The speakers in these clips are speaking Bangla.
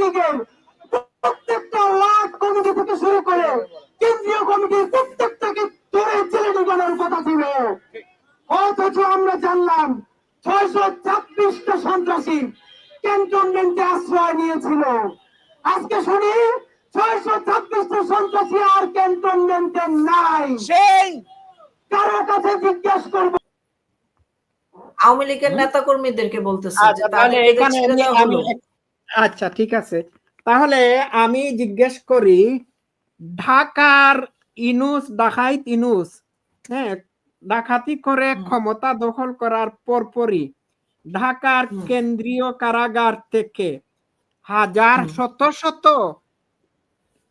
লীগের প্রত্যেকটা ওয়ার্ড কমিটি থেকে শুরু করে কেন্দ্রীয় কমিটির প্রত্যেকটাকে ধরে জেলে ঢুকানোর কথা ছিল। অথচ আমরা জানলাম ছয়শো ছাব্বিশটা সন্ত্রাসী ক্যান্টনমেন্টে আশ্রয় নিয়েছিল। আজকে শুনি ছয়শো ছাব্বিশটা সন্ত্রাসী আর ক্যান্টনমেন্টে নাই। সেই কারও কাছে জিজ্ঞেস করব? আওয়ামী লীগের নেতা কর্মীদেরকে বলতেছে আচ্ছা ঠিক আছে। তাহলে আমি জিজ্ঞেস করি ঢাকার ইনুস ডাকাইত ইনুস হ্যাঁ ডাকাতি করে ক্ষমতা দখল করার পরপরই ঢাকার কেন্দ্রীয় কারাগার থেকে হাজার শত শত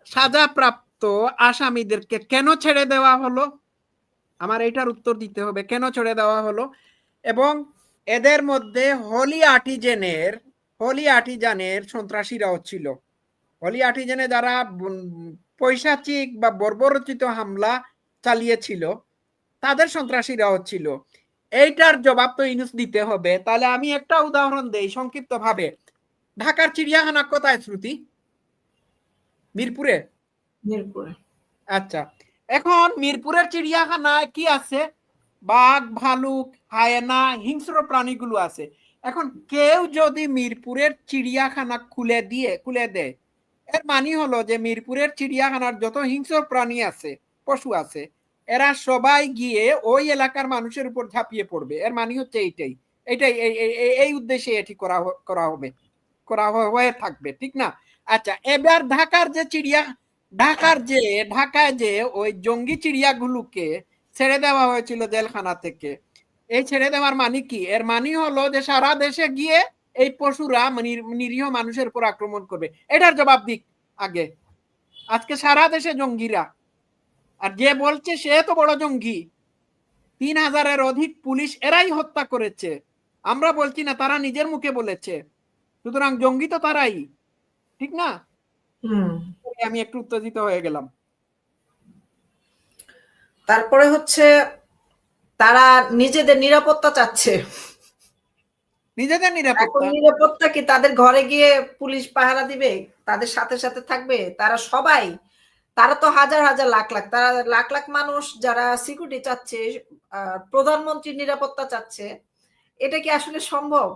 সাজাপ্রাপ্ত আসামিদেরকে কেন ছেড়ে দেওয়া হলো? আমার এটার উত্তর দিতে হবে। কেন ছেড়ে দেওয়া হলো? এবং এদের মধ্যে হলি আর্টিজেনের হলি আর্টিজানের সন্ত্রাসীরাও ছিল। হলি আর্টিজেনে যারা পৈশাচিক বা বর্বরচিত হামলা চালিয়েছিল তাদের সন্ত্রাসীরাও ছিল। এইটার জবাব তো ইনুস দিতে হবে। তাহলে আমি একটা উদাহরণ দেই সংক্ষিপ্ত ভাবে ঢাকার চিড়িয়াখানা কোথায় শ্রুতি? মিরপুরে? মিরপুরে। আচ্ছা। এখন মিরপুরের চিড়িয়াখানায় কি আছে? বাঘ ভালুক হায়না হিংস্র প্রাণীগুলো আছে। এখন কেউ যদি মিরপুরের চিড়িয়াখানা খুলে দিয়ে, খুলে দেয়, এর মানে হলো যে মিরপুরের চিড়িয়াখানার যত হিংস্র প্রাণী আছে, পশু আছে, এরা সবাই গিয়ে ওই এলাকার মানুষের উপর ঝাঁপিয়ে পড়বে। এর মানে হচ্ছে এইটাই। এইটাই, এই- এই- এই- এই উদ্দেশ্যে এটি করা করা হবে, করা হয়ে থাকবে, ঠিক না? আচ্ছা এবার ঢাকার যে চিড়িয়া, ঢাকার যে, ঢাকায় যে ওই জঙ্গি চিড়িয়াগুলোকে ছেড়ে দেওয়া হয়েছিল জেলখানা থেকে এই ছেড়ে দেওয়ার মানে কি? এর মানে হলো যে সারা দেশে গিয়ে এই পশুরা মানে- নিরীহ মানুষের উপর আক্রমণ করবে। এটার জবাব দিক আগে। আজকে সারা দেশে জঙ্গিরা। আর যে বলছে সে তো বড় জঙ্গি। তিন হাজারের অধিক পুলিশ এরাই হত্যা করেছে। আমরা বলছি না তারা নিজের মুখে বলেছে। সুতরাং জঙ্গি তো তারাই। ঠিক না? হুম। আমি একটু উত্তেজিত হয়ে গেলাম। তারপরে হচ্ছে তারা নিজেদের নিরাপত্তা চাচ্ছে। নিজেদের নিরাপত্তা? নিরাপত্তা কি তাদের ঘরে গিয়ে পুলিশ পাহারা দিবে? তাদের সাথে সাথে থাকবে? তারা সবাই? তারা তো হাজার হাজার লাখ লাখ তারা লাখ লাখ মানুষ যারা সিকিউরিটি চাচ্ছে আহ, প্রধানমন্ত্রীর নিরাপত্তা চাচ্ছে এটা কি আসলে সম্ভব?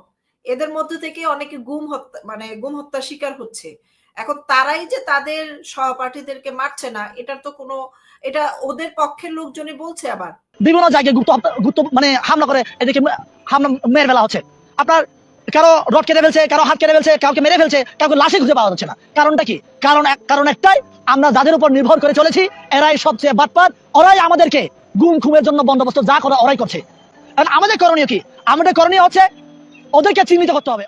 এদের মধ্যে থেকে অনেকে গুম হত্যা মানে গুম হত্যার শিকার হচ্ছে। এখন তারাই যে তাদের সহপাঠীদেরকে মারছে না এটার তো কোনো এটা ওদের পক্ষের লোকজনই বলছে আবার। বিভিন্ন জায়গায় গুপ্ত গুপ্ত মানে হামলা করে এদিকে হামলা মেরে ফেলা হচ্ছে। আপনার কারও রড কেটে ফেলছে, কারও হাত কেটে ফেলছে, কাউকে মেরে ফেলছে, কাউকে লাশে খুঁজে পাওয়া যাচ্ছে না। কারণটা কি? কারণ কারণ একটাই, আমরা যাদের উপর নির্ভর করে চলেছি, এরাই সবচেয়ে বাটপার, ওরাই আমাদেরকে গুম খুমের জন্য বন্দোবস্ত যা করে ওরাই করছে। আমাদের করণীয় কি? আমাদের করণীয় হচ্ছে ওদেরকে চিহ্নিত করতে হবে।